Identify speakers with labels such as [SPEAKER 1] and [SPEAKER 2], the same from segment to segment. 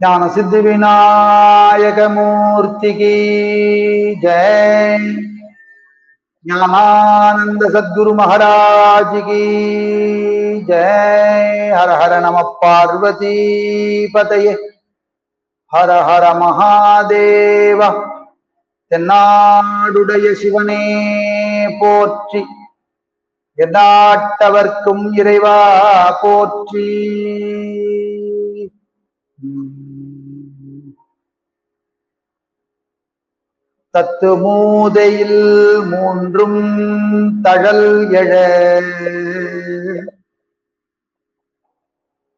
[SPEAKER 1] ஞான சித்தி விநாயகமூர்த்திக்கு ஜெய். ஞானானந்த சத்குரு மகாராஜிகி. ஜெய். ஹர ஹர நம பார்வதி பதையே. ஹர ஹர மகாதேவ. தென்னாடுடைய சிவனே போற்றி. எந்நாட்டவர்க்கும் இறைவா போற்றி. தத்து மூதையில் மூன்றும் தழல் எழ.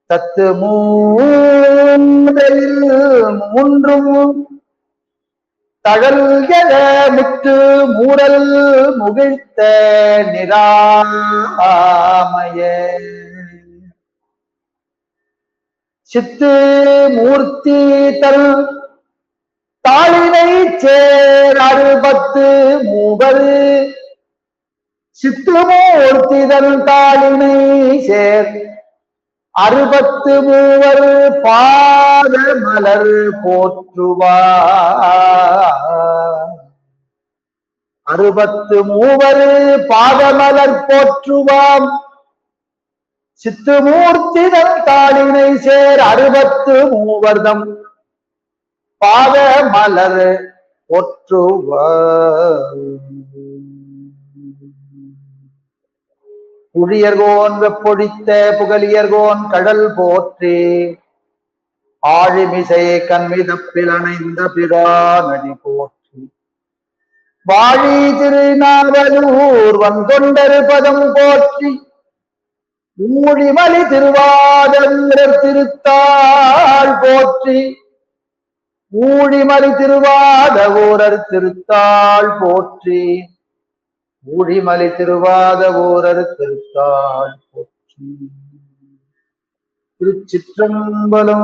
[SPEAKER 1] தத்து மூதையில் மூன்றும் தழல் எழ. முத்து மூடல் முகிழ்த்த நிராமய. சித்து மூர்த்தி தல் தாளினை சேர் அறுபத்து மூவர் சித்துமூர்த்திதன் தாளினை சேர் அறுபத்து மூவர் பாத மலர் போற்றுவா அறுபத்து மூவர் பாதமலர் போற்றுவாம். சித்துமூர்த்திதன் தாளினை சேர் அறுபத்து மூவர்தம். பாத மலர் ஒற்றுவ புழியர்கோன் வெப்பொழித்த புகழியர்கோன் கடல் போற்றி ஆழிமிசை கண்மிதப்பில் அணைந்த பிரானடி போற்றி. வாழி திருநாவலூர் வந்தொண்டரு பதம் போற்றி ஊழிமலி திருவாதங்கர் திருத்தாள் போற்றி. ஊழிமலை திருவாத ஓரர் திருத்தாள் போற்றி. ஊழிமலை திருவாத ஓரர் திருத்தாள் போற்றி. திருச்சிற்றம்பலம்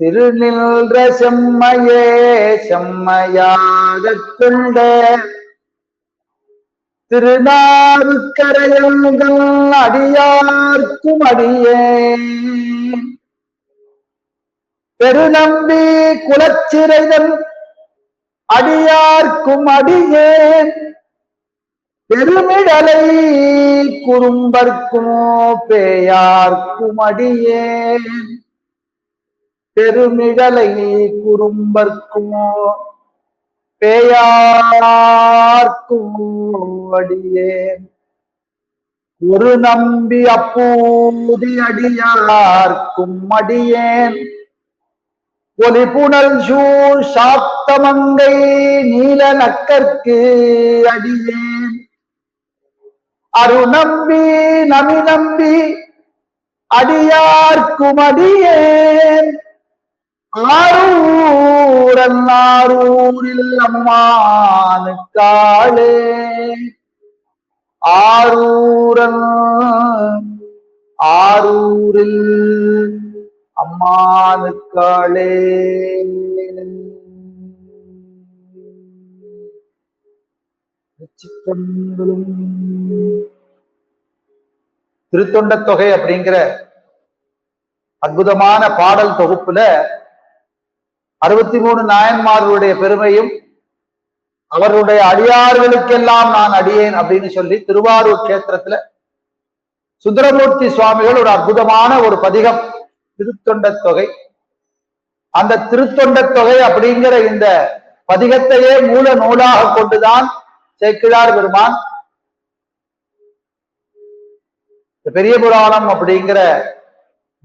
[SPEAKER 1] திருநின்ற செம்மையே செம்மையாகக் கொண்ட திருநாவுக்கரையங்கள் அடியார்க்கும் அடியே. பெருநம்பி குலச்சிறைதன் அடியார்க்கும் அடியேன் பெருமிடலை குறும்பர்க்கும் பேயார்க்கும் அடியேன் பெருமிடலை குறும்பர்க்குமோ பேயார்க்கும் அடியேன் ஒரு நம்பி அப்பூதி அடியார்க்கும் அடியேன். ஒலிபுணல் சூழ் சாத்தமங்கை நீல நக்கற்கு அடியேன். அரு நம்பி நமி நம்பி அடியார்க்கும் அடியேன். ஆரூரன் ஆரூரில் அம்மானுக்காளே. ஆரூரன் ஆரூரில் அம்மானுக்காளே. சித்தங்களும் திருத்தொண்ட தொகை அப்படிங்கிற அற்புதமான பாடல் தொகுப்புல அறுபத்தி மூணு நாயன்மார்களுடைய பெருமையும் அவர்களுடைய அடியார்களுக்கெல்லாம் நான் அடியேன் அப்படின்னு சொல்லி திருவாரூர் கஷேத்திரத்துல சுந்தரமூர்த்தி சுவாமிகள் ஒரு அற்புதமான ஒரு பதிகம். திருத்தொண்ட தொகை. அந்த திருத்தொண்ட தொகை அப்படிங்கிற இந்த பதிகத்தையே மூல நூலாக கொண்டுதான் சேக்கிழார் பெருமான் பெரிய புராணம் அப்படிங்கிற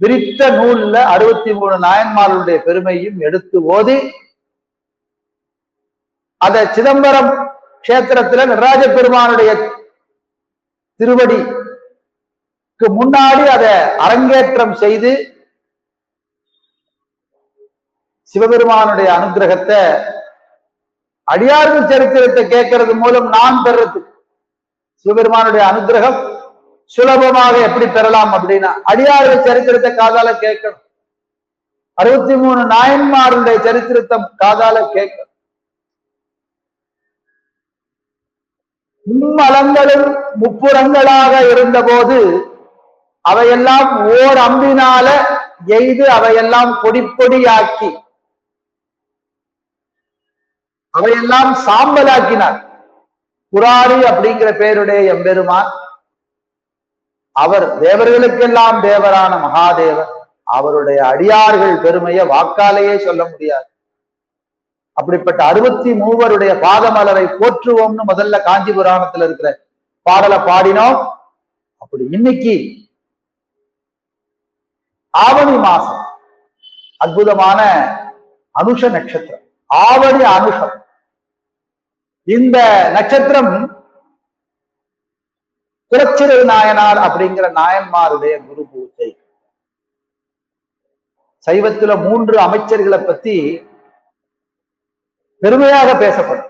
[SPEAKER 1] விரித்த நூல்ல அறுபத்தி மூணு நாயன்மார்களுடைய பெருமையும் எடுத்து ஓதி அத சிதம்பரம் கஷேத்திரத்துல நடராஜ பெருமானுடைய திருவடிக்கு முன்னாடி அதை அரங்கேற்றம் செய்து சிவபெருமானுடைய அனுகிரகத்தை அடியார்கள் சரித்திரத்தை கேட்கறது மூலம் நான் பெறது சிவபெருமானுடைய அனுகிரகம் சுலபமாக எப்படி பெறலாம் அப்படின்னா அடியார்கள் சரித்திரத்தை காதால கேட்கணும். அறுபத்தி மூணு நாயன்மாருடைய சரித்திரத்தை காதால கேட்கணும். மும்மலங்களும் முப்புறங்களாக இருந்தபோது அவையெல்லாம் ஓர் அம்பினால எய்து அவையெல்லாம் பொடி பொடியாக்கி அவையெல்லாம் சாம்பலாக்கினார். புராரி அப்படிங்கிற பேருடைய எம்பெருமான் அவர் தேவர்களுக்கெல்லாம் தேவரான மகாதேவர். அவருடைய அடியார்கள் பெருமையை வாக்காலேயே சொல்ல முடியாது. அப்படிப்பட்ட அறுபத்தி மூவருடைய பாதமலரை போற்றுவோம்னு முதல்ல காஞ்சி புராணத்துல இருக்கிற பாடலை பாடினோம். அப்படி இன்னைக்கு ஆவணி மாசம் அற்புதமான அனுஷ நட்சத்திரம். ஆவணி அனுஷம். இந்த நட்சத்திரம் புரட்சிரை நாயனார் அப்படிங்கிற நாயன்மாருடைய குரு பூஜை. சைவத்துல மூன்று அமைச்சர்களை பத்தி பெருமையாக பேசப்படும்.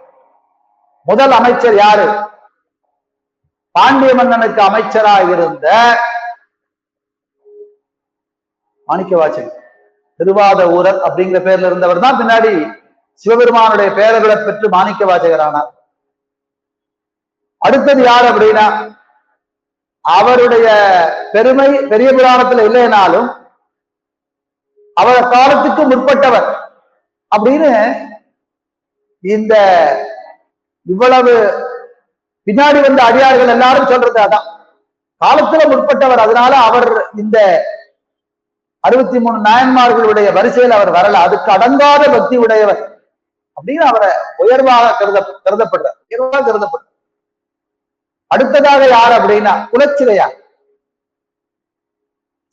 [SPEAKER 1] முதல் அமைச்சர் யாரு? பாண்டிய மன்னனுக்கு அமைச்சராக இருந்த மாணிக்கவாச்சன் திருவாத ஊரர் அப்படிங்கிற பேர்ல இருந்தவர் தான் பின்னாடி சிவபெருமானுடைய பேரர்களை பெற்று மாணிக்க வாசகரானார் அடுத்தது யார் அப்படின்னா அவருடைய பெருமை பெரிய புராணத்துல இல்லைனாலும் அவர் காலத்துக்கு முற்பட்டவர் அப்படின்னு இந்த இவ்வளவு பின்னாடி வந்த அடியார்கள் எல்லாரும் சொல்றது அதான். காலத்துல முற்பட்டவர் அதனால அவர் இந்த அறுபத்தி மூணு நாயன்மார்களுடைய வரிசையில் அவர் வரல. அதுக்கு அடங்காத பக்தி உடையவர் அப்படின்னு அவரை உயர்வாக கருத கருதப்படுறார். உயர்வாக கருதப்படுறார். அடுத்ததாக யார் அப்படின்னா குலச்சிரையா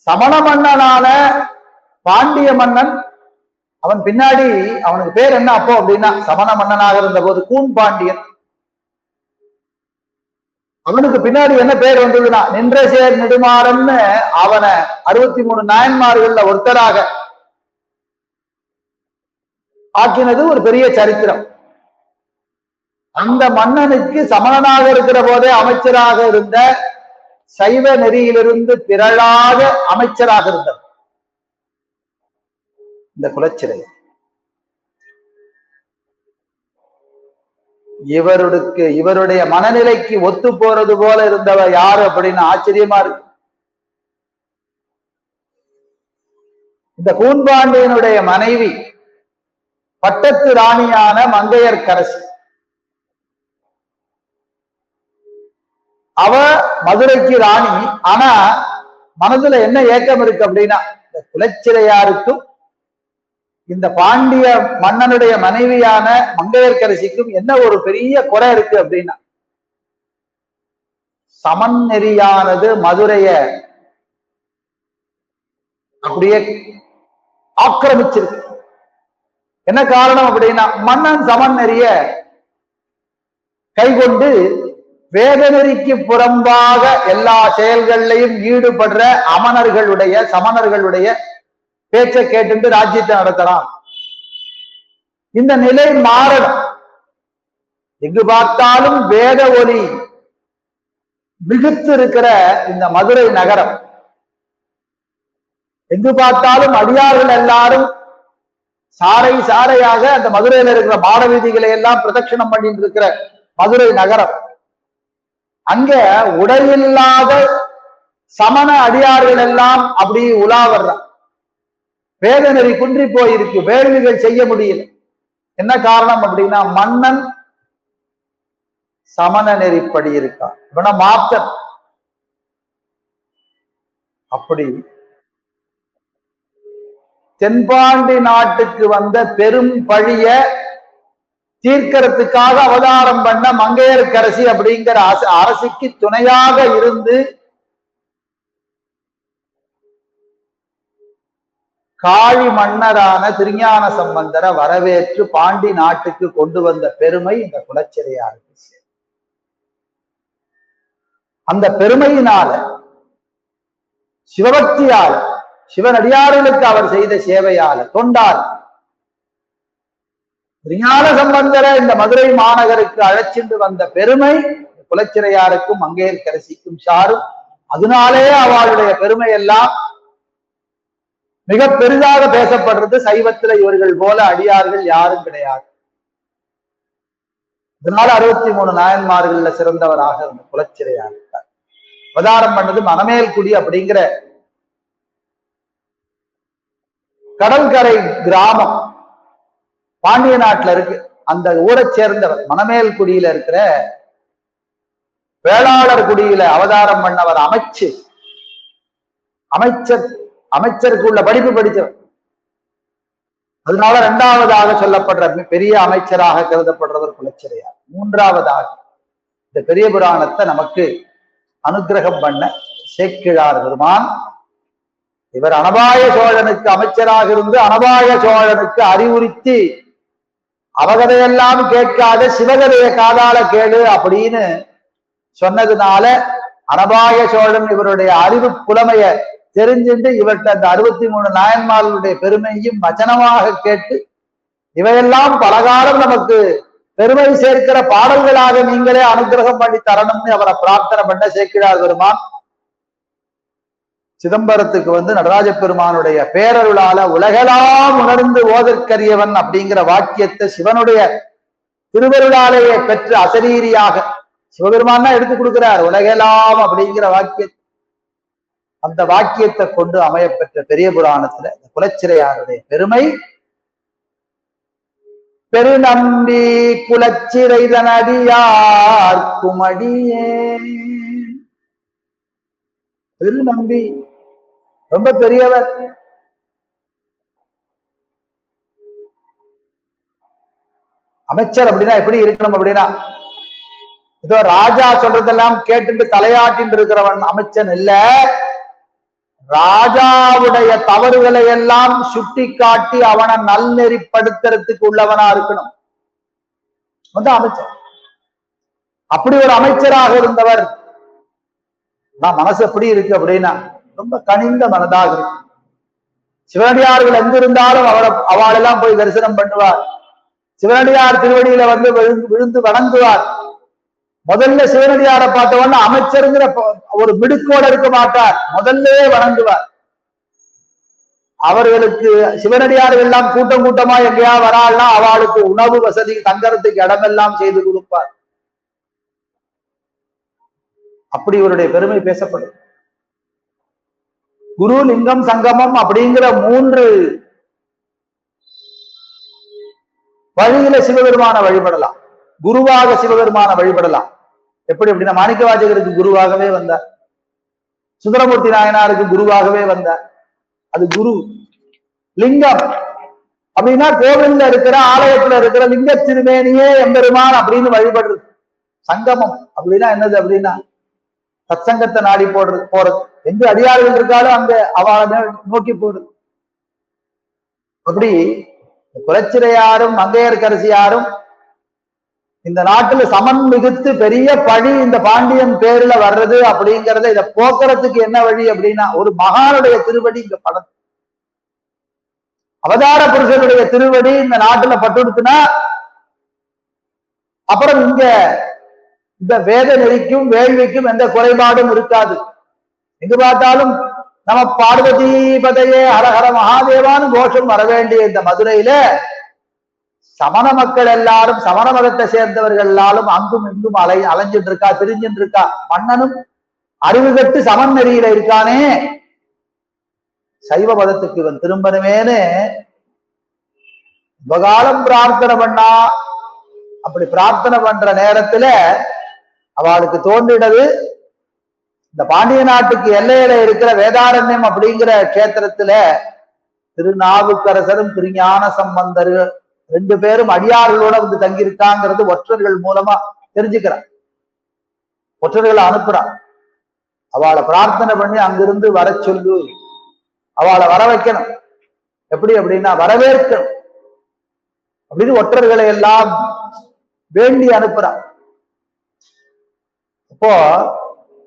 [SPEAKER 1] சமண மன்னனான பாண்டிய மன்னன். அவன் பின்னாடி அவனுக்கு பேர் என்ன அப்போ அப்படின்னா சமண மன்னனாக இருந்த போது கூன் பாண்டியன். அவனுக்கு பின்னாடி என்ன பேர் வந்ததுன்னா நின்றசேர் நெடுமாறன்னு அவனை அறுபத்தி மூணு நாயன்மார்கள்ல ஒருத்தராக ஆக்கினது ஒரு பெரிய சரித்திரம். அந்த மன்னனுக்கு சமணனாக இருக்கிற போதே அமைச்சராக இருந்த சைவ நெறியிலிருந்து திரளாக அமைச்சராக இருந்தவர். இந்த குலச்சிறை இவருக்கு இவருடைய மனநிலைக்கு ஒத்து போறது போல இருந்தவ யாரு அப்படின்னு ஆச்சரியமா இருக்கு. இந்த கூன்பாண்டியனுடைய மனைவி பட்டத்து ராணியான மங்கையர்கரசி. அவ மதுரைக்கு ராணி. ஆனா மனதுல என்ன ஏக்கம் இருக்கு அப்படின்னா இந்த குலச்சிறையாருக்கும் இந்த பாண்டிய மன்னனுடைய மனைவியான மங்கையர்கரசிக்கும் என்ன ஒரு பெரிய குறை இருக்கு அப்படின்னா சமநெறியானது மதுரைய அப்படியே ஆக்கிரமிச்சிருக்கு. என்ன காரணம் அப்படின்னா மன்னன் சமநெறிய கைகொண்டு வேதநெறிக்கு புறம்பாக எல்லா செயல்கள்லையும் ஈடுபடுற அமணர்களுடைய சமணர்களுடைய பேச்சை கேட்டு ராஜ்யத்தை நடத்தலாம். இந்த நிலை மாறணும். எங்கு பார்த்தாலும் வேத ஒலி மிகுத்து இருக்கிற இந்த மதுரை நகரம். எங்கு பார்த்தாலும் அடியார்கள் எல்லாரும் சாறை சாறையாக அந்த மதுரையில இருக்கிற மாட வீதிகளை எல்லாம் பிரதட்சணம் பண்ணிட்டு இருக்கிற மதுரை நகரம். அங்க உடையில்லாத சமண அடியார்கள் எல்லாம் அப்படி உலா வர்றான் வேதநெறி குன்றி போயிருக்கு வேள்விகள் செய்ய முடியல. என்ன காரணம் அப்படின்னா மன்னன் சமண நெறிப்படி இருக்கான். இவன மாத்த அப்படி தென்பாண்டி நாட்டுக்கு வந்த பெரும் பழிய தீர்க்கறதுக்காக அவதாரம் பண்ண மங்கையர்கரசி அப்படிங்கிற அரசிக்கு துணையாக இருந்து காழி மன்னரான திருஞான சம்பந்தரை வரவேற்று பாண்டி நாட்டுக்கு கொண்டு வந்த பெருமை இந்த குலச்சிறையாருக்கு அந்த பெருமையினால சிவபக்தியால் சிவனடியார்களுக்கு அவர் செய்த சேவையால தொண்டால் ஞான சம்பந்தரை இந்த மதுரை மாநகருக்கு அழைச்சிட்டு வந்த பெருமை குலச்சிறையாருக்கும் மங்கையர்கரசிக்கும் சாரும் அதனாலே அவளுடைய பெருமை எல்லாம் மிக பெரிதாக பேசப்படுறது சைவத்துல இவர்கள் போல அடியார்கள் யாரும் கிடையாது. இதனால அறுபத்தி மூணு நாயன்மார்கள்ல சிறந்தவராக இருந்த குலச்சிறையார் இருந்தார் அவதாரம் பண்ணது மணமேல்குடி அப்படிங்கிற கடற்கரை கிராமம். பாண்டிய நாட்டுல இருக்கு. அந்த ஊரை சேர்ந்தவர் மணமேல் குடியில இருக்கிற வேளாளர் குடியில அவதாரம் பண்ணவர் அமைச்சு அமைச்சர் அமைச்சருக்கு உள்ள படிப்பு படித்தவர். அதனால இரண்டாவதாக சொல்லப்படுற பெரிய அமைச்சராக கருதப்படுறவர் குலச்சிறையார் மூன்றாவதாக இந்த பெரிய புராணத்தை நமக்கு அனுக்கிரகம் பண்ண சேக்கிழார் பெருமான். இவர் அனபாய சோழனுக்கு அமைச்சராக இருந்து அனபாய சோழனுக்கு அறிவுறுத்தி அவகதையெல்லாம் கேட்காத சிவகதைய காதால கேளு அப்படின்னு சொன்னதுனால அனபாய சோழன் இவருடைய அறிவு புலமைய தெரிஞ்சுட்டு இவர்கிட்ட அந்த அறுபத்தி மூணு நாயன்மார்களுடைய பெருமையும் வச்சனமாக கேட்டு இவையெல்லாம் பலகாலம் நமக்கு பெருமை சேர்க்கிற பாடல்களாக நீங்களே அனுகிரகம் பண்ணி தரணும்னு அவரை பிரார்த்தனை பண்ண சேர்க்கிறார் பெருமான். சிதம்பரத்துக்கு வந்து நடராஜ பெருமானுடைய பேரருளால உலகெல்லாம் உணர்ந்து ஓதற்கரியவன் அப்படிங்கிற வாக்கியத்தை சிவனுடைய திருவருளாலேயே பெற்று அசரீரியாக சிவபெருமான் தான் எடுத்து கொடுக்கிறார். உலகெல்லாம் அப்படிங்கிற வாக்கியத்தை. அந்த வாக்கியத்தை கொண்டு அமையப்பெற்ற பெரிய புராணத்துல இந்த குலச்சிறையாருடைய பெருமை பெருநம்பி குலச்சிறைதனடியார் குமடியே. பெருநம்பி ரொம்ப பெரியவர். அமைச்சர் அப்படின்னா எப்படி இருக்கணும் அப்படின்னா ஏதோ ராஜா சொல்றதெல்லாம் கேட்டுட்டு தலையாட்டின் இருக்கிறவன் அமைச்சன் இல்ல. ராஜாவுடைய தவறுகளை எல்லாம் சுட்டி காட்டி அவனை நல்நெறிப்படுத்துறதுக்கு உள்ளவனா இருக்கணும். வந்து அமைச்சர் அப்படி ஒரு அமைச்சராக இருந்தவர். நான் மனசு எப்படி இருக்கு அப்படின்னா ரொம்ப கனிந்த மனதாக இருக்கும். சிவனடியார்கள் எங்க இருந்தாலும் அவளை அவளெல்லாம் போய் தரிசனம் பண்ணுவார். சிவனடியார் திருவடியில வந்து விழுந்து விழுந்து வணங்குவார். முதல்ல சிவனடியாரை பார்த்தவொன்னு அமைச்சருங்கிற ஒரு மிடுக்கோட இருக்க மாட்டார். முதல்லயே வணங்குவார். அவர்களுக்கு சிவனடியார்கள் எல்லாம் கூட்டம் கூட்டமா எங்கேயா வராள்னா அவளுக்கு உணவு வசதி தங்கறதுக்கு இடமெல்லாம் செய்து கொடுப்பார். அப்படி இவருடைய பெருமை பேசப்படும். குரு லிங்கம் சங்கமம் அப்படிங்கிற மூன்று வழியில சிவபெருமான வழிபடலாம். குருவாக சிவபெருமான வழிபடலாம். எப்படி அப்படின்னா மாணிக்கவாஜகருக்கு குருவாகவே வந்தார். சுந்தரமூர்த்தி நாயனாருக்கு குருவாகவே வந்தார். அது குரு லிங்கம். அப்படின்னா கோவில்ல இருக்கிற ஆலயத்துல இருக்கிற லிங்க திருமேனியே எம்பெருமான் அப்படின்னு வழிபடுறது. சங்கமம் அப்படின்னா என்னது அப்படின்னா சத்சங்கத்தை நாடி போடுறது போறது. எந்த அடியார்கள் இருக்காலும் அங்க அவளை நோக்கி போடுது. அப்படி குலச்சிரையாரும் மங்கையர்கரசியாரும் இந்த நாட்டுல சமன் மிகுத்து பெரிய பழி இந்த பாண்டியன் பேர்ல வர்றது அப்படிங்கறத இத போக்குறதுக்கு என்ன வழி அப்படின்னா ஒரு மகானுடைய திருவடி இங்க படம் அவதார புருஷனுடைய திருவடி இந்த நாட்டுல பட்டுடுத்துனா அப்புறம் இங்க இந்த வேத நெறிக்கும் வேள்விக்கும் எந்த குறைபாடும் இருக்காது. எங்கு பார்த்தாலும் நம்ம பார்வதி பதையே ஹரஹர மகாதேவான்னு கோஷம் வர வேண்டிய இந்த மதுரையில சமண மக்கள் எல்லாரும் சமண மதத்தை சேர்ந்தவர்கள் எல்லாரும் அங்கும் இங்கும் அலை அலைஞ்சிட்டு இருக்கா திரிஞ்சிட்டு இருக்கா மன்னனும் அறிவு கட்டு சமன் நெறியில இருக்கானே. சைவ மதத்துக்கு இவன் திரும்பணுமேனு உபகாலம் பிரார்த்தனை பண்ணா. அப்படி பிரார்த்தனை பண்ற நேரத்துல அவளுக்கு தோன்றினது இந்த பாண்டிய நாட்டுக்கு எல்லையில இருக்கிற வேதாரண்யம் அப்படிங்கிற கஷேத்திரத்துல திருநாவுக்கரசரும் திருஞான சம்பந்தர் ரெண்டு பேரும் அடியார்களோட வந்து தங்கியிருக்காங்கிறது ஒற்றர்கள் மூலமா தெரிஞ்சுக்கிறான். ஒற்றர்களை அனுப்புறான். அவளை பிரார்த்தனை பண்ணி அங்கிருந்து வர சொல்லு. அவளை வர வைக்கணும். எப்படி அப்படின்னா வரவேற்கணும். அப்படின்னு ஒற்றர்களை எல்லாம் வேண்டி அனுப்புறான். அப்போ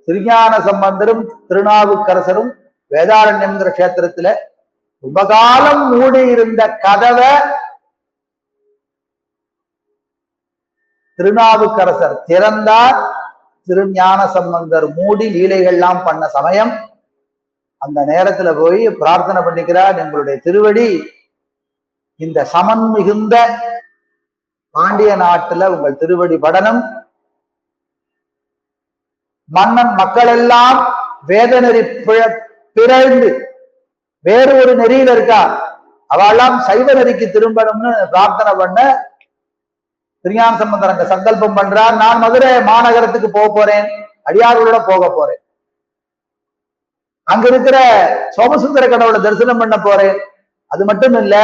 [SPEAKER 1] திருஞான சம்பந்தரும் திருநாவுக்கரசரும் வேதாரண்யம்ங்கிற கஷேத்திரத்துல உபகாலம் மூடி இருந்த கதவை திருநாவுக்கரசர் திறந்தார். திருஞான சம்பந்தர் மூடி லீலைகள்லாம் பண்ண சமயம். அந்த நேரத்துல போய் பிரார்த்தனை பண்ணிக்கிறார். எங்களுடைய திருவடி இந்த சமன் மிகுந்த பாண்டிய நாட்டுல உங்கள் திருவடி படனம் மன்னன் மக்கள் எல்லாம் வேத நெறி பிழ- பிறழ்ந்து வேறு ஒரு நெறியில இருக்கா? அவெல்லாம் சைவ நெறிக்கு திரும்பணும்னு பிரார்த்தனை பண்ண திருஞான சம்பந்தரங்க அங்க சங்கல்பம் பண்றார். நான் மதுரை மாநகரத்துக்கு போக போறேன். அடியார்களோட போக போறேன். அங்க இருக்கிற சோமசுந்தர கடவுளை தரிசனம் பண்ண போறேன். அது மட்டும் இல்ல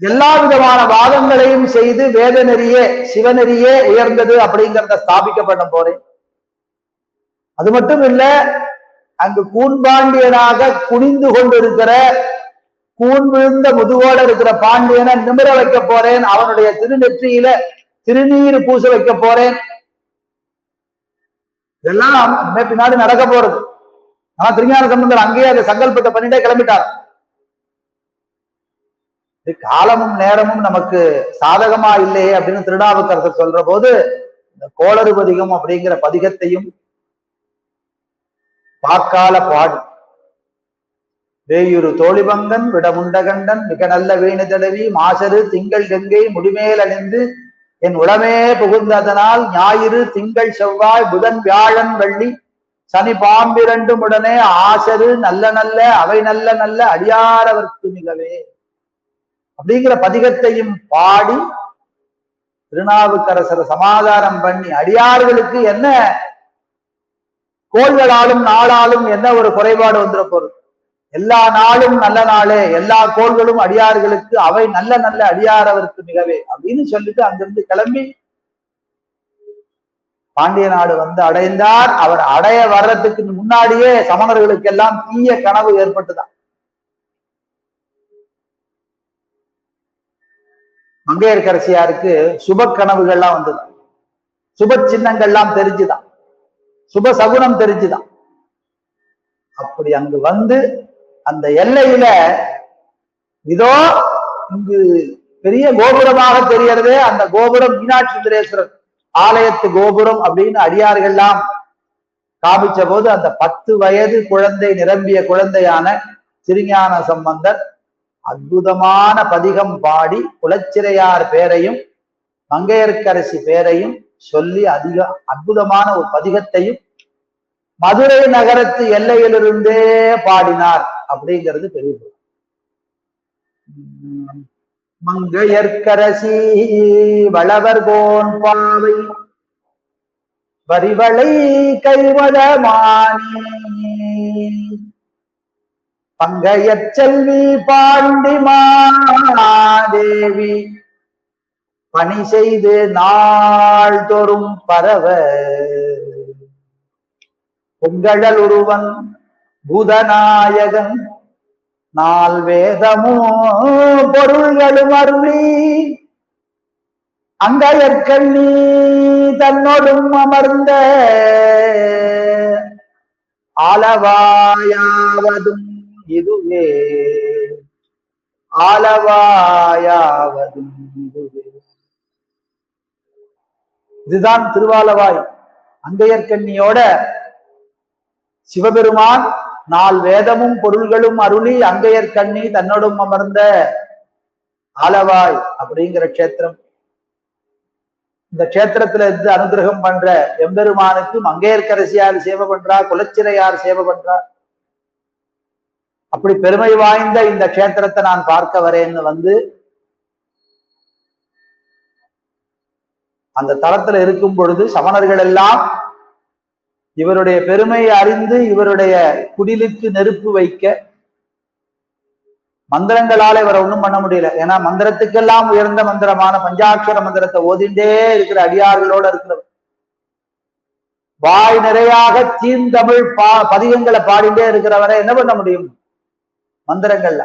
[SPEAKER 1] எல்லா விதமான வாதங்களையும் செய்து வேத நெறியே சிவநெறியே உயர்ந்தது அப்படிங்கிறத ஸ்தாபிக்கப்பட போறேன் அது மட்டும் இல்ல அங்கு கூண்பாண்டியனாக குனிந்து கொண்டிருக்கிற கூன் விழுந்த முதுகோட இருக்கிற பாண்டியனை நிமிர வைக்க போறேன் அவனுடைய திருநெற்றியில திருநீர் பூச வைக்க போறேன். இதெல்லாம் பின்னாடி நடக்க போறது. ஆனா திருஞான சம்பந்தர் அங்கேயே அந்த சங்கல்பத்தை பண்ணிட்டே கிளம்பிட்டார். இது காலமும் நேரமும் நமக்கு சாதகமா இல்லையே அப்படின்னு திருடாவுக்கரசர் சொல்ற போது இந்த கோளறு பதிகம் அப்படிங்கிற பதிகத்தையும் பாக்கால பாடு. வேயுரு தோழிபங்கன் விடமுண்டகண்டன் மிக நல்ல வீணு தடவி மாசரு திங்கள் கங்கை முடிமேல் அணிந்து என் உளமே புகுந்ததனால் ஞாயிறு திங்கள் செவ்வாய் புதன் வியாழன் வெள்ளி சனி பாம்பிரண்டும் உடனே ஆசரு நல்ல நல்ல அவை நல்ல நல்ல அடியாரவர்க்கு மிகவே. அப்படிங்கிற பதிகத்தையும் பாடி திருநாவுக்கரசரை சமாதானம் பண்ணி அடியார்களுக்கு என்ன கோள்களாலும் நாளாலும் என்ன ஒரு குறைபாடு வந்துட போறது? எல்லா நாளும் நல்ல நாளே எல்லா கோள்களும் அடியார்களுக்கு அவை நல்ல நல்ல அடியாரவருக்கு மிகவே அப்படின்னு சொல்லிட்டு அங்கிருந்து கிளம்பி பாண்டிய நாடு வந்து அடைந்தார். அவர் அடைய வர்றதுக்கு முன்னாடியே சமணர்களுக்கு எல்லாம் தீய கனவு ஏற்பட்டுதான். மங்கையர்கரசியாருக்கு சுப கனவுகள்லாம் வந்துதான் சுப சின்னங்கள்லாம் தெரிஞ்சுதான். சுப சகுனம் தெரிஞ்சுதான். அப்படி அங்கு வந்து அந்த எல்லையில இதோ இங்கு பெரிய கோபுரமாக தெரியறதே அந்த கோபுரம் மீனாட்சி சுந்தரேஸ்வரர் ஆலயத்து கோபுரம் அப்படின்னு அடியார்கள்லாம் காமிச்ச போது அந்த பத்து வயது குழந்தை நிரம்பிய குழந்தையான திருஞான சம்பந்தர் அற்புதமான பதிகம் பாடி குலச்சிறையார் பேரையும் மங்கையர்க்கரசி பேரையும் சொல்லி அதிக அற்புதமான ஒரு பதிகத்தையும் மதுரை நகரத்து எல்லையிலிருந்தே பாடினார் அப்படிங்கிறது பெரிய உம் மங்கையர்க்கரசி வளவர் கோன் பாவை வரிவளை கைவளமானி. பங்கைய செல்வி பாண்டி மாதேவி. பணி செய்து நாள் தோறும் பரவ பொங்கழல் உருவன் பூதநாயகன். நால் வேதமோ பொருள்களும் அருளி. அங்கையற்கண்ணி தன்னோடும் அமர்ந்த. ஆலவாயாவதும் இதுவே ஆலவாயாவதும் இதுவே. இதுதான் திருவாலவாய். அங்கையர்கண்ணியோட சிவபெருமான் நால் வேதமும் பொருள்களும் அருளி அங்கையர் கண்ணி தன்னோடும் அமர்ந்த ஆலவாய் அப்படிங்கிற க்ஷேத்திரம். இந்த க்ஷேத்திரத்துல இருந்து அனுகிரகம் பண்ற எம்பெருமானுக்கு அங்கையர்கரசியார் சேவை பண்றா குலச்சிறையார் சேவை பண்றா. அப்படி பெருமை வாய்ந்த இந்த க்ஷேத்திரத்தை நான் பார்க்க வரேன்னு வந்து அந்த தளத்துல இருக்கும் பொழுது சமணர்கள் எல்லாம் இவருடைய பெருமையை அறிந்து இவருடைய குடிலுக்கு நெருப்பு வைக்க மந்திரங்களால இவரை ஒண்ணும் பண்ண முடியல. ஏன்னா மந்திரத்துக்கெல்லாம் உயர்ந்த மந்திரமான பஞ்சாட்சர மந்திரத்தை ஓதிண்டே இருக்கிற அடியார்களோட இருக்கிறவர். வாய் நிறையாக தீந்தமிழ் பா பதிகங்களை பாடிண்டே இருக்கிறவரை என்ன பண்ண முடியும்? மந்திரங்கள்ல.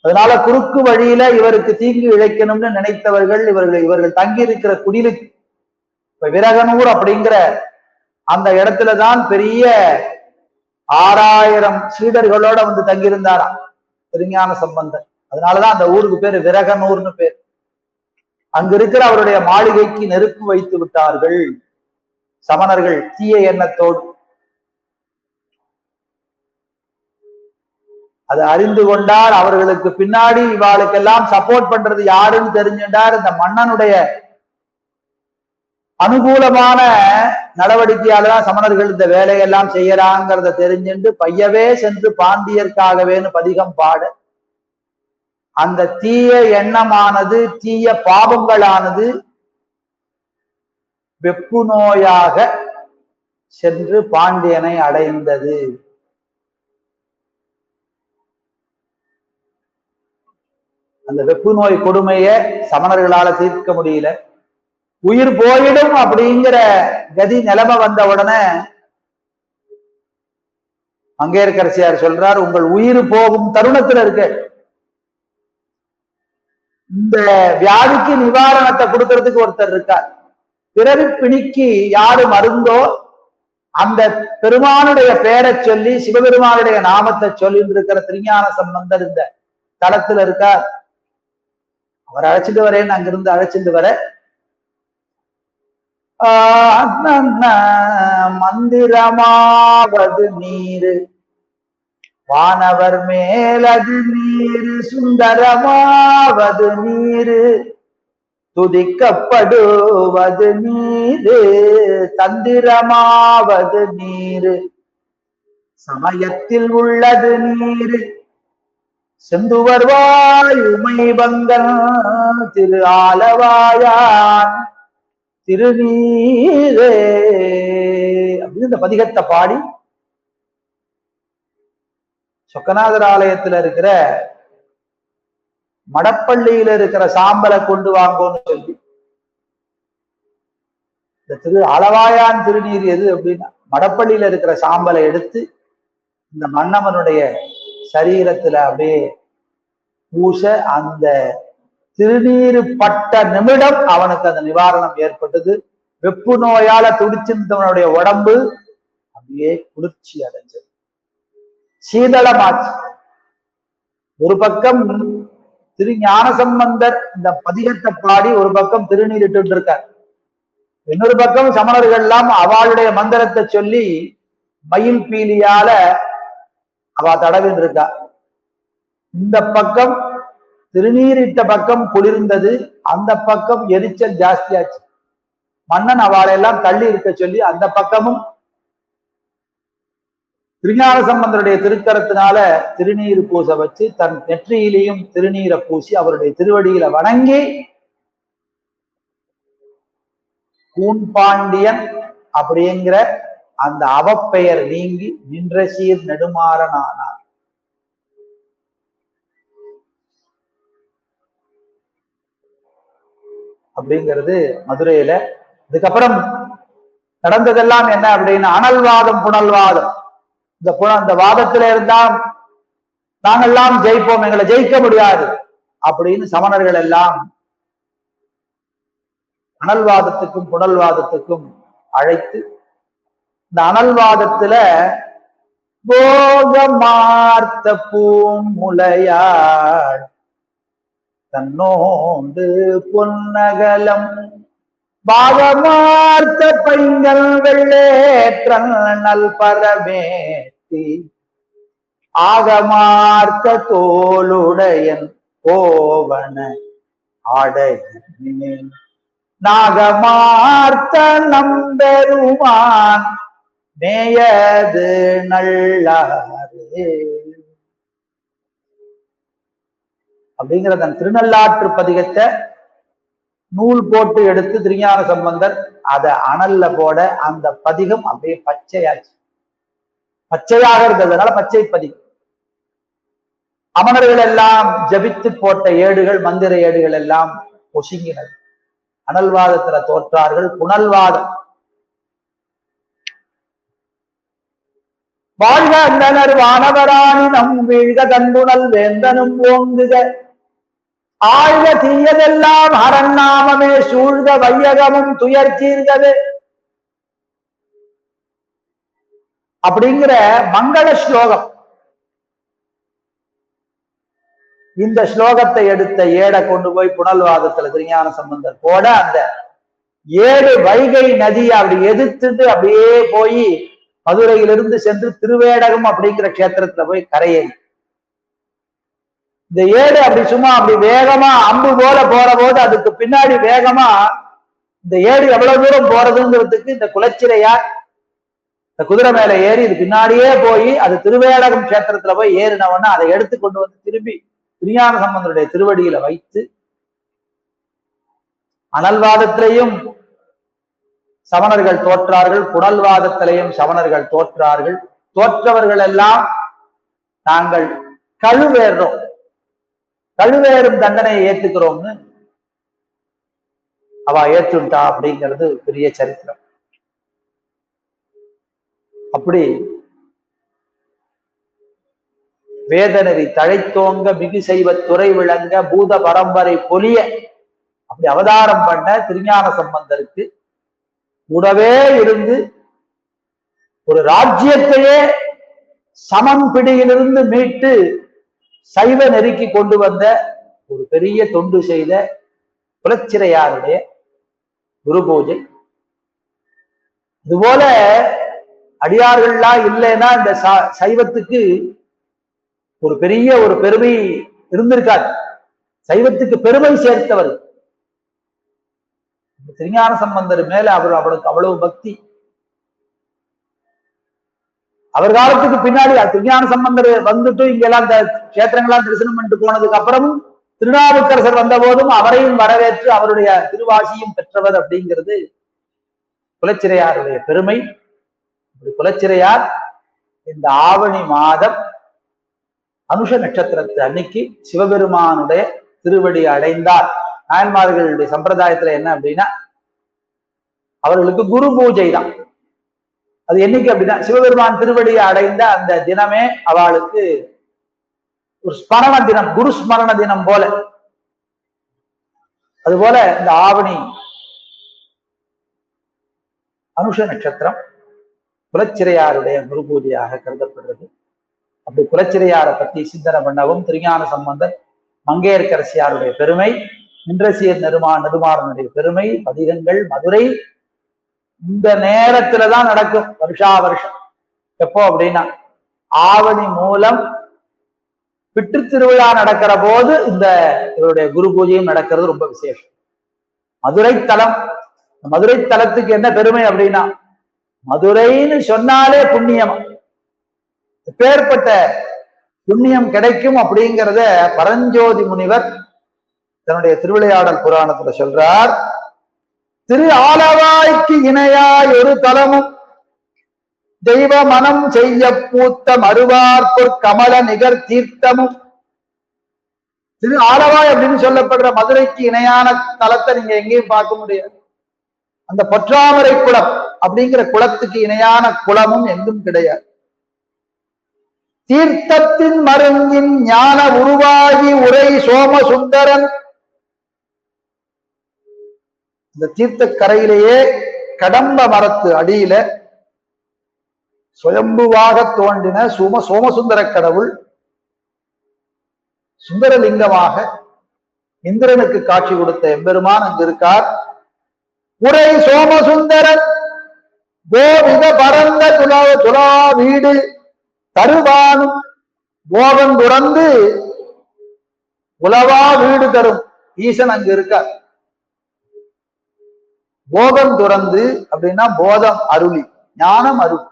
[SPEAKER 1] அதனால குறுக்கு வழியில இவருக்கு தீங்கு இழைக்கணும்னு நினைத்தவர்கள் இவர்கள் இவர்கள் தங்கி இருக்கிற குடிலு இப்ப விரகனூர் அப்படிங்கிற அந்த இடத்துலதான் பெரிய ஆறாயிரம் சீடர்களோட வந்து தங்கியிருந்தாராம். திருஞான சம்பந்தர். அதனாலதான் அந்த ஊருக்கு பேரு விரகனூர்னு பேர். அங்க இருக்கிற அவருடைய மாளிகைக்கு நெருப்பு வைத்து விட்டார்கள் சமணர்கள் தீய எண்ணத்தோடு. அதை அறிந்து கொண்டார். அவர்களுக்கு பின்னாடி இவாளுக்கெல்லாம் சப்போர்ட் பண்றது யாருன்னு தெரிஞ்சுட்டார். இந்த மன்னனுடைய அனுகூலமான நடவடிக்கையால தான் சமணர்கள் இந்த வேலையெல்லாம் செய்யறாங்கிறத தெரிஞ்சுட்டு பையவே சென்று பாண்டியர்க்காகவேன்னு பதிகம் பாட. அந்த தீய எண்ணமானது தீய பாவங்களானது வெப்பு நோயாக சென்று பாண்டியனை அடைந்தது. அந்த வெப்பு நோய் கொடுமையை சமணர்களால தீர்க்க முடியல. உயிர் போயிடும் அப்படிங்கிற கதி நிலைமை வந்த உடனே மங்கையர்கரசியார் சொல்றார் உங்கள் உயிர் போகும் தருணத்துல இருக்கு. இந்த வியாதிக்கு நிவாரணத்தை கொடுக்கறதுக்கு ஒருத்தர் இருக்கார். பிறவி பிணிக்கு யாரு மருந்தோ அந்த பெருமானுடைய பெயரை சொல்லி சிவபெருமானுடைய நாமத்தை சொல்லிட்டு இருக்கிற திருஞான சம்பந்தர் இந்த தளத்துல இருக்கார். அவர் அழைச்சிட்டு வரேன்னு அங்கிருந்து அழைச்சிட்டு வர? மந்திரமாவது நீரு. வானவர் மேலது நீரு சுந்தரமாவது நீரு. துதிக்கப்படுவது நீரு தந்திரமாவது நீரு. சமயத்தில் உள்ளது நீரு. செந்துவர்வாய் உமைபங்கன் திரு ஆலவாயான் திருநீரே. அப்படின்னு இந்த பதிகத்தை பாடி சொக்கநாதர் ஆலயத்துல இருக்கிற மடப்பள்ளியில இருக்கிற சாம்பலை கொண்டு வாங்கோன்னு சொல்லி. இந்த திரு அளவாயான் திருநீர் எது அப்படின்னா மடப்பள்ளியில இருக்கிற சாம்பலை எடுத்து இந்த மன்னவனுடைய சரீரத்துல அப்படியே பூச அந்த திருநீர் பட்ட நிமிடம் அவனுக்கு அந்த நிவாரணம் ஏற்பட்டது. வெப்பு நோயால துடிச்சிருந்தவனுடைய உடம்பு அப்படியே குளிர்ச்சி அடைஞ்சது. சீதளமாச்சு. ஒரு பக்கம் திரு ஞான சம்பந்தர் இந்த பதிகத்தை பாடி ஒரு பக்கம் திருநீர் இட்டு இருக்கார். இன்னொரு பக்கம் சமணர்கள் எல்லாம் அவளுடைய மந்திரத்தை சொல்லி மயில் பீலியால அவ தடவின்னு இருக்கா? இந்த பக்கம் திருநீரிட்ட பக்கம் குளிர்ந்தது அந்த பக்கம் எரிச்சல் ஜாஸ்தியாச்சு. மன்னன் அவளை எல்லாம் தள்ளி இருக்க சொல்லி அந்த பக்கமும் திருஞான சம்பந்தருடைய திருக்கரத்தினால திருநீர் பூச வச்சு தன் நெற்றியிலையும் திருநீரை பூசி அவருடைய திருவடியில வணங்கி கூன்பாண்டியன் அப்படிங்கிற அந்த அவப்பெயர் நீங்கி நின்ற சீர் நெடுமாறனானார். அப்படிங்கிறது மதுரையில. இதுக்கப்புறம் நடந்ததெல்லாம் என்ன அப்படின்னு அனல்வாதம் புனல்வாதம். இந்த புன இந்த வாதத்துல இருந்தால் நாங்கெல்லாம் ஜெயிப்போம் எங்களை ஜெயிக்க முடியாது அப்படின்னு சமணர்கள் எல்லாம் அனல்வாதத்துக்கும் புனல்வாதத்துக்கும் அழைத்து இந்த அனல்வாதத்துல போகமார்த்த பூமுலையாள் தன்னோண்டு பொன்னகலம் பாவமார்த்த பைங்கல் வெள்ளேற்றல் நல் பரமேத்தி ஆகமார்த்த தோளுடையன் கோவன ஆடையின் நாகமார்த்த நம்பெருமான் மேயது நல்லாரே அப்படிங்கிற தன் திருநள்ளாற்று பதிகத்தை நூல் போட்டு எடுத்து திருஞான சம்பந்தர் அதை அனல்ல போட அந்த பதிகம் அப்படியே பச்சையாச்சு. பச்சையாக இருந்ததுனால பச்சை பதிகம். அமணர்கள் எல்லாம் ஜபித்து போட்ட ஏடுகள் மந்திர ஏடுகள் எல்லாம் பொசுங்கினது அனல்வாதத்துல தோற்றார்கள். புனல்வாதம். வாழ்க அந்தனர் வானவராணி நம் வீழ்க தன்புணல் வேந்தனும் ஓங்குக. ஆழ்க தீயதெல்லாம் அரண்நாமமே சூழ்க வையகமும் துயர் தீர்கவே. அப்படிங்கிற மங்கள ஸ்லோகம். இந்த ஸ்லோகத்தை எடுத்த ஏடை கொண்டு போய் புனல்வாதத்துல திருஞான சம்பந்தர் போட அந்த ஏழு வைகை நதியை அப்படி எதிர்த்துட்டு அப்படியே போய் மதுரையிலிருந்து சென்று திருவேடகம் அப்படிங்கிற கஷேத்திரத்துல போய் கரையேறி. இந்த ஏடு அப்படி சும்மா அப்படி வேகமா அம்பு போல போற போது அதுக்கு பின்னாடி வேகமா இந்த ஏடு எவ்வளவு தூரம் போறதுங்கிறதுக்கு இந்த குலச்சிலையார் இந்த குதிரை மேல ஏறி இது பின்னாடியே போய் அது திருவேடகம் கஷேத்திரத்துல போய் ஏறினவொன்னா அதை எடுத்து கொண்டு வந்து திரும்பி திருஞான சம்பந்தருடைய திருவடியில வைத்து அனல்வாதத்திலையும் சமணர்கள் தோற்றார்கள் புனல்வாதத்திலையும் சமணர்கள் தோற்றார்கள். தோற்றவர்கள் எல்லாம் நாங்கள் கழுவேறோம். கழுவேறும் தண்டனையை ஏத்துக்கிறோம்னு அவ ஏற்றுட்டா அப்படிங்கிறது பெரிய சரித்திரம். அப்படி வேதனரி தழைத்தோங்க மிகு செய்வ துறை விளங்க பூத பரம்பரை பொலிய அப்படி அவதாரம் பண்ண திருஞான சம்பந்தருக்கு கூடவே இருந்து ஒரு ராஜ்யத்தையே சமம் பிடியிலிருந்து மீட்டு சைவ நெருக்கி கொண்டு வந்த ஒரு பெரிய தொண்டு செய்த குலச்சிறையாருடைய குரு பூஜை. இதுபோல அடியார்கள்லாம் இல்லைன்னா இந்த ச- சைவத்துக்கு ஒரு பெரிய ஒரு பெருமை இருந்திருக்காது. சைவத்துக்கு பெருமை சேர்த்தவர் திருஞான சம்பந்தர் மேல அவர் அவளுக்கு அவ்வளவு பக்தி. அவர் காலத்துக்கு பின்னாடி திருஞான சம்பந்தர் வந்துட்டு இங்கெல்லாம் இந்த கஷேத்திரங்கள்லாம் தரிசனம் பண்ணிட்டு போனதுக்கு அப்புறமும் திருநாவுக்கரசர் வந்த போதும் அவரையும் வரவேற்று அவருடைய திருவாசியும் பெற்றவர் அப்படிங்கிறது குலச்சிறையாருடைய பெருமை. குலச்சிறையார் இந்த ஆவணி மாதம் அனுஷ நட்சத்திரத்து அன்னைக்கு சிவபெருமானுடைய திருவடி அடைந்தார். நாயன்மார்களுடைய சம்பிரதாயத்துல என்ன அப்படின்னா அவர்களுக்கு குரு பூஜை தான் அது என்னைக்கு அப்படின்னா சிவபெருமான் திருவடியை அடைந்த அந்த தினமே அவளுக்கு ஒரு ஸ்மரண தினம் குரு ஸ்மரண தினம் போல. அதுபோல இந்த ஆவணி அனுஷ நட்சத்திரம் குலச்சிறையாருடைய குரு பூஜையாக கருதப்படுறது. அப்படி குலச்சிறையாரை பத்தி சிந்தனை பண்ணவும் திருஞான சம்பந்தர் மங்கையர்கரசியாருடைய பெருமை இன்றசீர் நெருமா நெடுமாறனுடைய பெருமை பதிகங்கள் மதுரை இந்த நேரத்துல தான் நடக்கும் வருஷா வருஷம். எப்போ அப்படின்னா ஆவணி மூலம் பிற்று திருவிழா நடக்கிற போது இந்த இவருடைய குரு பூஜையும் நடக்கிறது ரொம்ப விசேஷம். மதுரை தலம் மதுரை தலத்துக்கு என்ன பெருமை அப்படின்னா மதுரைன்னு சொன்னாலே புண்ணியம். பேர்பட்ட புண்ணியம் கிடைக்கும் அப்படிங்கிறத பரஞ்சோதி முனிவர் தன்னுடைய திருவிளையாடல் புராணத்துல சொல்றார் திரு ஆலவாய்க்கு இணையாய் ஒரு தலமும் தெய்வ மனம் செய்ய பூத்த மறுவார்பொற் கமல நிகர் தீர்த்தமும். திரு ஆலவாய் அப்படின்னு சொல்லப்படுற மதுரைக்கு இணையான தலத்தை நீங்க எங்கேயும் பார்க்க முடியாது. அந்த பொற்றாமரை குளம் அப்படிங்கிற குளத்துக்கு இணையான குளமும் எங்கும் கிடையாது. தீர்த்தத்தின் மருங்கின் ஞான உருவாகி உரை சோமசுந்தரன் இந்த தீர்த்த கரையிலேயே கடம்ப மரத்து அடியில சுயம்புவாக தோன்றின சோம சோமசுந்தர கடவுள் சுந்தரலிங்கமாக இந்திரனுக்கு காட்சி கொடுத்த எம்பெருமான் அங்கு இருக்கார். உரை சோமசுந்தரன் கோவித பரந்த துலா துலா வீடு தருவானும் கோபம் துறந்து உலவா வீடு தரும். ஈசன் அங்கு இருக்கார். போகம் துறந்து அப்படின்னா போதம் அருளி ஞானம் அருள்.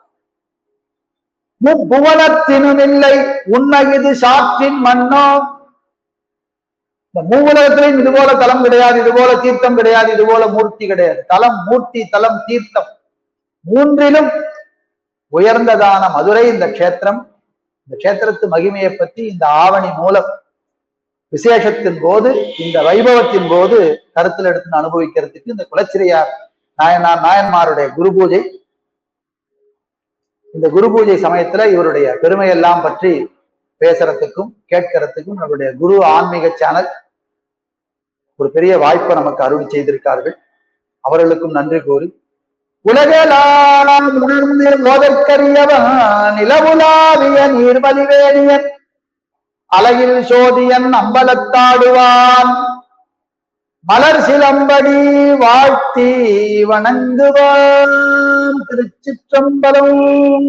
[SPEAKER 1] முப்புவனத்தினுமில்லை இது சாற்றின் மன்னோ. இந்த மூவுலகத்திலையும் இது போல தலம் கிடையாது இது போல தீர்த்தம் கிடையாது இது போல மூர்த்தி கிடையாது. தலம் மூர்த்தி தலம் தீர்த்தம். மூன்றிலும் உயர்ந்ததான மதுரை இந்த க்ஷேத்திரம். இந்த க்ஷேத்திரத்து மகிமையை பற்றி இந்த ஆவணி மூலம் விசேஷத்தின் போது இந்த வைபவத்தின் போது கருத்தில் எடுத்து அனுபவிக்கிறதுக்கு இந்த குலச்சிறையார் நாயனார் நாயன்மாருடைய குரு பூஜை. இந்த குரு பூஜை சமயத்துல இவருடைய பெருமையெல்லாம் பற்றி பேசுறதுக்கும் கேட்கறதுக்கும் நம்மளுடைய குரு ஆன்மீக சேனல் ஒரு பெரிய வாய்ப்பை நமக்கு அருள் செய்திருக்கார்கள். அவர்களுக்கும் நன்றி கூறி உலகெல்லாம் உணர்ந்து நிலவுலாவிய நீர்மலிவேணியன் அழகில் சோதியன் அம்பலத்தாடுவான். மலர் சிலம்படி வாழ்த்தி வணங்குவான். திருச்சிற்றம்பலம்.